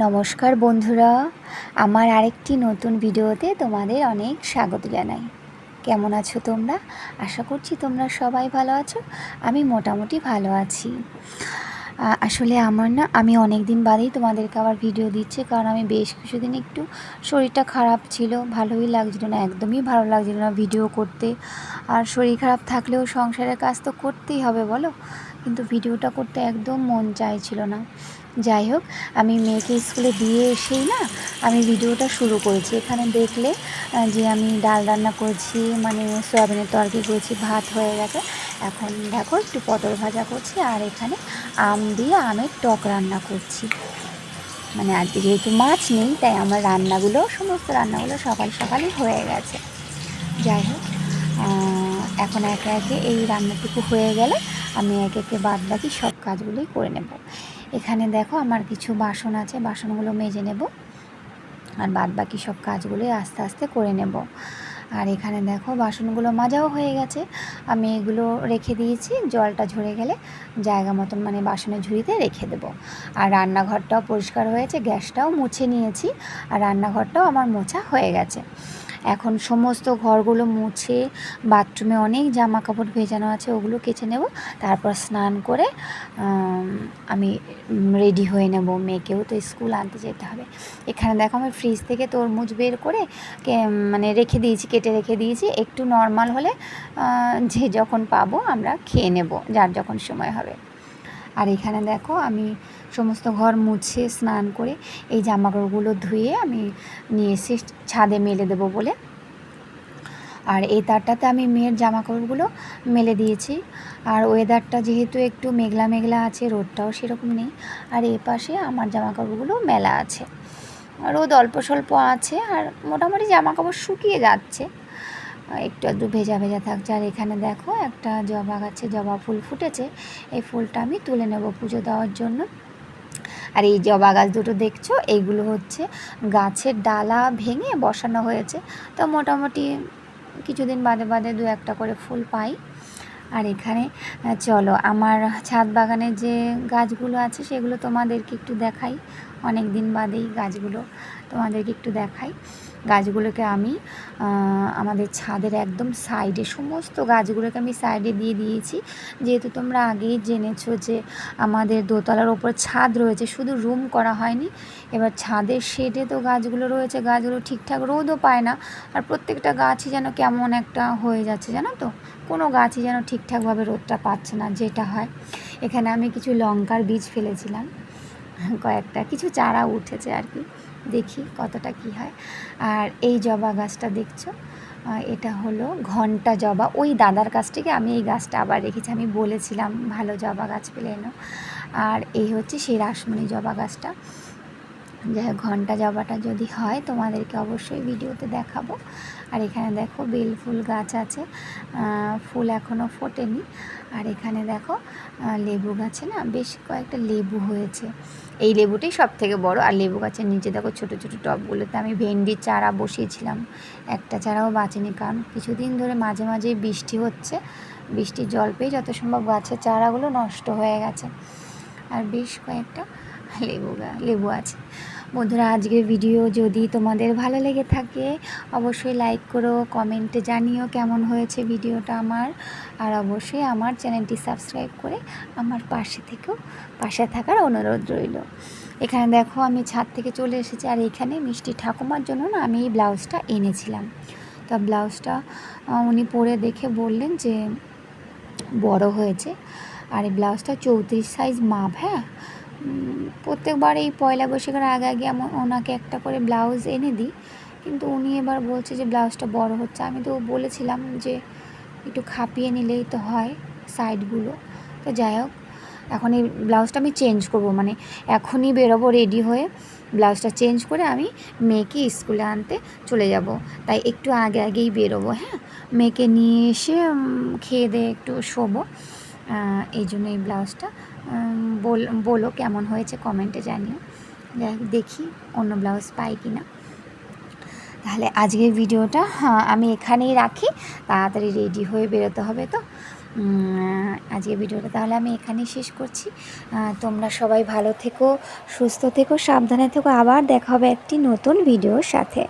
নমস্কার বন্ধুরা, আমার আরেকটি নতুন ভিডিওতে তোমাদের অনেক স্বাগত জানাই। কেমন আছো তোমরা? আশা করছি তোমরা সবাই ভালো আছো, আমি মোটামুটি ভালো আছি। আসলে আমার না, আমি অনেক দিন বাদেই তোমাদেরকে আবার ভিডিও দিচ্ছি, কারণ আমি বেশ কিছুদিন একটু শরীরটা খারাপ ছিল, ভালোই লাগছিল না, একদমই ভালো লাগছিল না ভিডিও করতে। আর শরীর খারাপ থাকলেও সংসারের কাজ তো করতেই হবে, বলো? কিন্তু ভিডিওটা করতে একদম মন চাইছিল না। যাই হোক, আমি মেয়েকে স্কুলে দিয়ে এসেই না আমি ভিডিওটা শুরু করেছি। এখানে দেখলে যে আমি ডাল রান্না করেছি মানে সয়াবিনের তরকারি করেছি, ভাত হয়ে গেছে। এখন দেখো, একটু পটল ভাজা করছি আর এখানে আম দিয়ে আমের টক রান্না করছি। মানে আজকে যেহেতু মাছ নেই, তাই আমার রান্নাগুলো, সমস্ত রান্নাগুলো সকাল সকালই হয়ে গেছে। যাই হোক এখন একে একে এই রান্নাটুকু হয়ে গেলে আমি একে একে বাদ বাকি সব কাজগুলোই করে নেব। এখানে দেখো আমার কিছু বাসন আছে, বাসনগুলো মেজে নেব আর বাদ বাকি সব কাজগুলোই আস্তে আস্তে করে নেব। আর এখানে দেখো বাসনগুলো মাজাও হয়ে গেছে, আমি এগুলো রেখে দিয়েছি, জলটা ঝরে গেলে জায়গা মতন মানে বাসনের ঝুড়িতে রেখে দেবো। আর রান্নাঘরটাও পরিষ্কার হয়েছে, গ্যাসটাও মুছে নিয়েছি, আর রান্নাঘরটাও আমার মোছা হয়ে গেছে। এখন সমস্ত ঘরগুলো মুছে, বাথরুমে অনেক জামা কাপড় ভেজানো আছে, ওগুলো কেচে নেব। তারপর স্নান করে আমি রেডি হয়ে নেব মেয়েকেও। তো স্কুল আনতে যেতে হবে। এখানে দেখো আমি ফ্রিজ থেকে তরমুজ বের করে মানে রেখে দিয়েছি, কেটে রেখে দিয়েছি। একটু নর্মাল হলে যে যখন পাবো আমরা খেয়ে নেব, যার যখন সময় হবে। আর এখানে দেখো আমি সমস্ত ঘর মুছে স্নান করে এই জামাকাপড়গুলো ধুয়ে আমি নিয়ে এসে ছাদে মেলে দেবো বলে। আর এই তারটাতে আমি মেয়ের জামা কাপড়গুলো মেলে দিয়েছি। আর ওয়েদারটা যেহেতু একটু মেঘলা মেঘলা আছে, রোদটাও সেরকম নেই। আর এ পাশে আমার জামা কাপড়গুলো মেলা আছে। রোদ অল্প স্বল্প আছে আর মোটামুটি জামা কাপড় শুকিয়ে যাচ্ছে। একটু একটু ভেজা ভেজা থাকছে। আর এখানে দেখো একটা জবা গাছে জবা ফুল ফুটেছে। এই ফুলটা আমি তুলে নেব পুজো দেওয়ার জন্য। আর এই জবা গাছ দুটো দেখছ, এইগুলো হচ্ছে গাছের ডালা ভেঙে বসানো হয়েছে। তো মোটামুটি কিছুদিন বাদে বাদে দু একটা করে ফুল পাই। আর এখানে, চলো, আমার ছাদ বাগানে যে গাছগুলো আছে, সেগুলো তোমাদেরকে একটু দেখাই। অনেক দিন বাদেই গাছগুলো তোমাদেরকে একটু দেখাই। গাছগুলোকে আমি আমাদের ছাদের একদম সাইডে সমস্ত গাছগুলোকে আমি সাইডে দিয়ে দিয়েছি। যেহেতু তোমরা আগেই জেনেছো যে আমাদের দোতলার ওপর ছাদ রয়েছে, শুধু রুম করা হয়নি। এবার ছাদের শেডে তো গাছগুলো রয়েছে, গাছগুলো ঠিকঠাক রোদও পায় না। আর প্রত্যেকটা গাছই যেন কেমন একটা হয়ে যাচ্ছে, জানো তো? কোনো গাছই যেন ঠিকঠাকভাবে রোদটা পাচ্ছে না, যেটা হয়। এখানে আমি কিছু লঙ্কার বীজ ফেলেছিলাম। কয়েকটা, কিছু চারা উঠেছে আর কি। দেখি কতটা কি হয়। আর এই জবা গাছটা দেখছ? এটা হলো ঘণ্টা জবা। ওই দাদার কাছ থেকে আমি এই গাছটা আবার রেখেছি। আমি বলেছিলাম, ভালো জবা গাছ পেলে এনো। আর এই হচ্ছে সেই রাসমণি জবা গাছটা। যাই হোক, ঘণ্টা জবাটা যদি হয়, তোমাদেরকে অবশ্যই ভিডিওতে দেখাবো। আর এখানে দেখো বেল ফুল গাছ আছে। ফুল এখনও ফোটেনি। আর এখানে দেখো লেবু গাছে না বেশ কয়েকটা লেবু হয়েছে। এই লেবুটাই সব থেকে বড়। আর লেবু গাছের নিচে দেখো ছোটো ছোটো টবগুলোতে আমি ভেন্ডির চারা বসিয়েছিলাম। একটা চারাও বাঁচেনি। কারণ কিছুদিন ধরে মাঝে মাঝেই বৃষ্টি হচ্ছে। বৃষ্টির জল পেয়ে যত সম্ভব গাছের চারাগুলো নষ্ট হয়ে গেছে। আর বেশ কয়েকটা লেবু লেবু আছে। বন্ধুরা, আজকের ভিডিও যদি তোমাদের ভালো লেগে থাকে, অবশ্যই লাইক করো কমেন্টে জানিও কেমন হয়েছে ভিডিওটা আমার। আর অবশ্যই আমার চ্যানেলটি সাবস্ক্রাইব করে আমার পাশে থেকেও, পাশে থাকার অনুরোধ রইল। এখানে দেখো, আমি ছাদ থেকে চলে এসেছি, আর এখানে মিষ্টি ঠাকুমার জন্য না আমি এই ব্লাউজটা এনেছিলাম। তা ব্লাউজটা উনি পরে দেখে বললেন যে বড় হয়েছে। আর এই ব্লাউজটা চৌত্রিশ সাইজ মাপ হ্যাঁ? প্রত্যেকবার এই পয়লা বৈশাখের আগে আগে আমি ওনাকে একটা করে ব্লাউজ এনে দিই। কিন্তু উনি এবার বলছে যে ব্লাউজটা বড় হচ্ছে। আমি তো বলেছিলাম যে একটু খাপিয়ে নিলেই তো হয় সাইডগুলো। তো যাই হোক, এখন এই ব্লাউজটা আমি চেঞ্জ করব। মানে এখনই বেরোবো রেডি হয়ে ব্লাউজটা চেঞ্জ করে আমি মেয়েকে স্কুলে আনতে চলে যাব। তাই একটু আগে আগেই বেরোবো হ্যাঁ? মেয়েকে নিয়ে এসে খেয়ে দিয়ে একটু শোবো। এই জন্য এই ব্লাউজটা বল বলো কেমন হয়েছে কমেন্টে জানিও। যাই দেখি অন্য ব্লাউজ পাই কি না তাহলে আজকের ভিডিওটা হ্যাঁ, আমি এখানেই রাখি। তাড়াতাড়ি রেডি হয়ে বেরোতে হবে তো। উম, আজকে ভিডিওটা তাহলে আমি এখানেই শেষ করছি। তোমরা সবাই ভালো থেকো সুস্থ থেকো সাবধানে থেকো। আবার দেখা হবে একটি নতুন ভিডিওর সাথে।